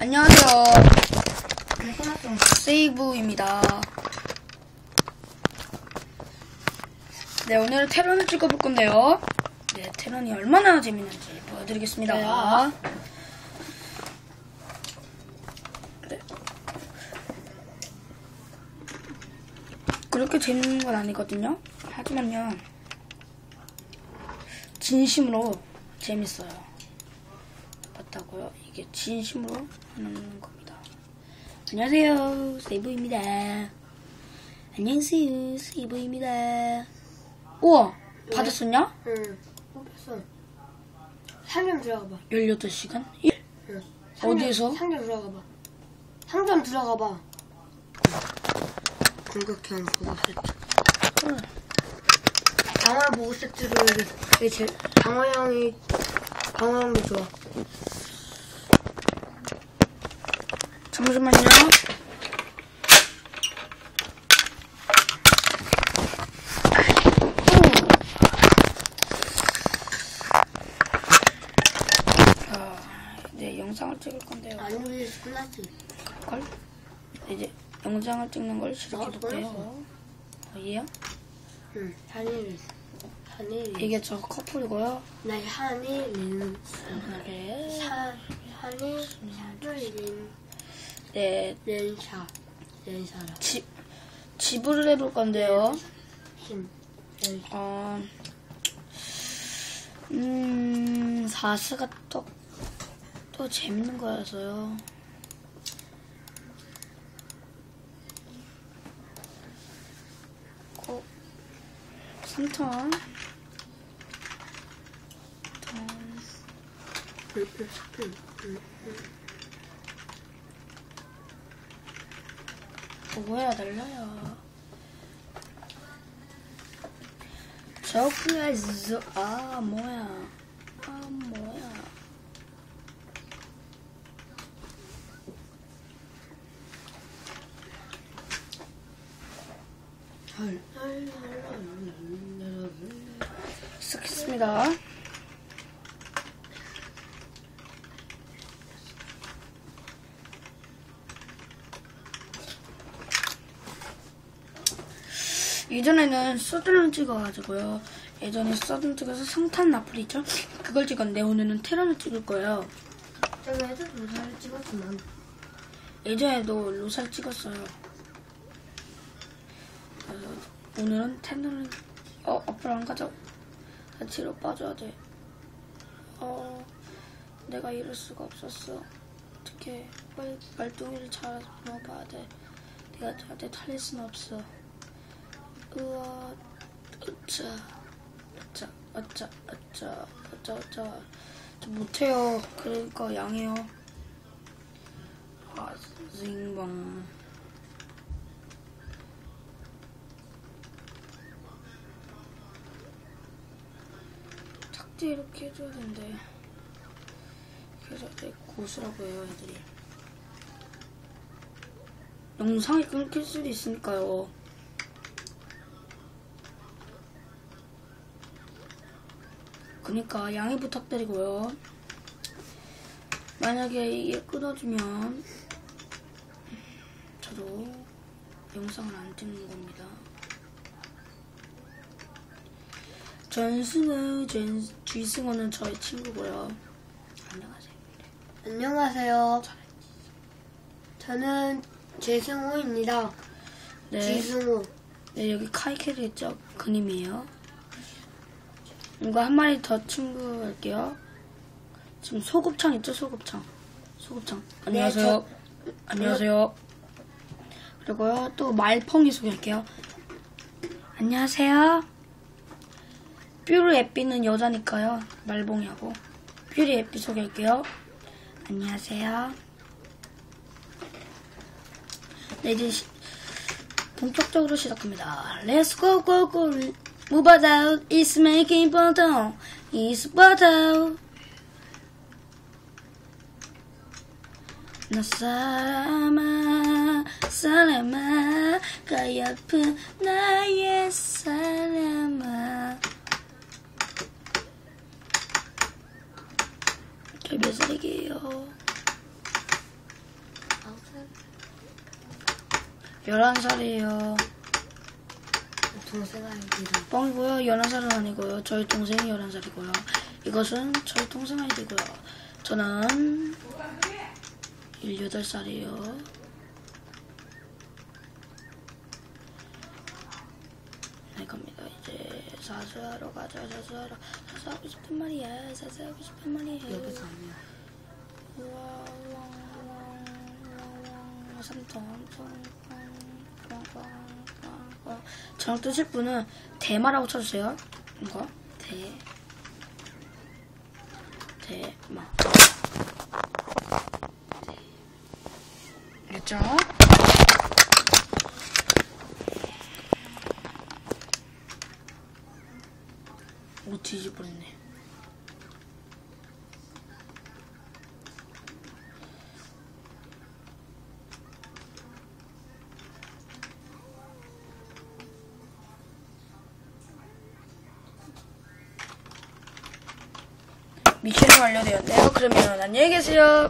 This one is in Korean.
안녕하세요. 세이브입니다. 네, 오늘 테런을 찍어볼 건데요. 네, 테런이 얼마나 재밌는지 보여드리겠습니다. 네. 그렇게 재밌는 건 아니거든요. 하지만요, 진심으로 재밌어요. 맞다고요? 이게 진심으로 하는 겁니다. 안녕하세요, 세이브입니다. 안녕하세요, 세이브입니다. 우와, 받았었냐? 응. 뽑혔어. 상점 들어가 봐. 18시간? 1? 응. 어디에서? 상점 들어가 봐. 상점 들어가 봐. 공격형 보고 세트. 헐. 강화 보고 이게, 이게 제 강화형이 강화형이 좋아. 잠시만요. 자, 이제 영상을 찍을 건데요. 안 울릴 끝났지. 걸? 이제 영상을 찍는 걸 아, 시작해볼게요. 어, 얘요? 응. 한일. 한일. 이게 저 커플이고요. 나 한일인. 네. 사 한일. 한일인. 네, 렌샤. 렌샤라. 집, 지불을 해볼 건데요. 힘. 어, 음, 사스가 또, 또 재밌는 거여서요. 꼭, 삼턴. 턴. 응, 응, 응, 응. 뭐야, 달라요. 저크라이즈, 아, 뭐야. 아, 뭐야. 헐. 시작했습니다. 예전에는 서든을 찍어가지고요. 예전에 서든 찍어서 성탄 나풀 있죠? 그걸 찍었는데 오늘은 테런을 찍을 거예요. 저번에도 로사를 찍었지만 예전에도 로살 찍었어요. 그래서 오늘은 테런을 어 앞으로 안 가져. 나 뒤로 빠져야 돼. 어 내가 이럴 수가 없었어. 어떻게 빨리 말동이를 잘 넣어봐야 돼. 내가 저한테 탈릴 수는 없어. 으아 어짜 어짜 어짜 어짜 어짜 어짜 저 못해요. 그러니까 양해요. 아, 징방. 탁지 이렇게 해줘야 되는데. 그래서 내 고수라고 해요, 애들이. 영상이 끊길 수도 있으니까요. 그니까 양해 부탁드리고요. 만약에 이게 끊어지면 저도 영상을 안 찍는 겁니다. 전승우, 전, 쥐승호는 저의 친구고요. 안녕하세요. 안녕하세요. 저는 재승호입니다. 네, 지승호. 네 여기 카이캐리 있죠? 그님이에요. 이거 한 마리 더 친구할게요. 지금 소곱창 있죠? 소곱창. 소곱창. 안녕하세요. 안녕하세요. 그리고요, 또 말펑이 소개할게요. 안녕하세요. 뷰리 에삐는 여자니까요. 말봉이하고. 뷰리 에삐 소개할게요. 안녕하세요. 네, 이제 시- 본격적으로 시작합니다. Let's go, go, out. It's making bottom. It's bottom. 나 사람아, 사람아, 가엾은 나의 사람아. 결별 쓰레기. 얘기해요. 아홉 살? 11살이에요. 동생 아이디를. 뻥이고요. 11살은 아니고요. 저희 동생이 11살이고요. 이것은 저희 동생 아이디고요. 저는 18살이에요. 네, 갑니다. 이제 사수하러 가자. 사수하러. 사수하고 싶단 말이야. 사수하고 싶단 말이에요. 여기서 아니야. 저랑 뜨실 분은 대마라고 쳐주세요. 이거 대 대마. 됐죠? 오 뒤집어냈네. 미션이 완료되었네요. 그러면 안녕히 계세요.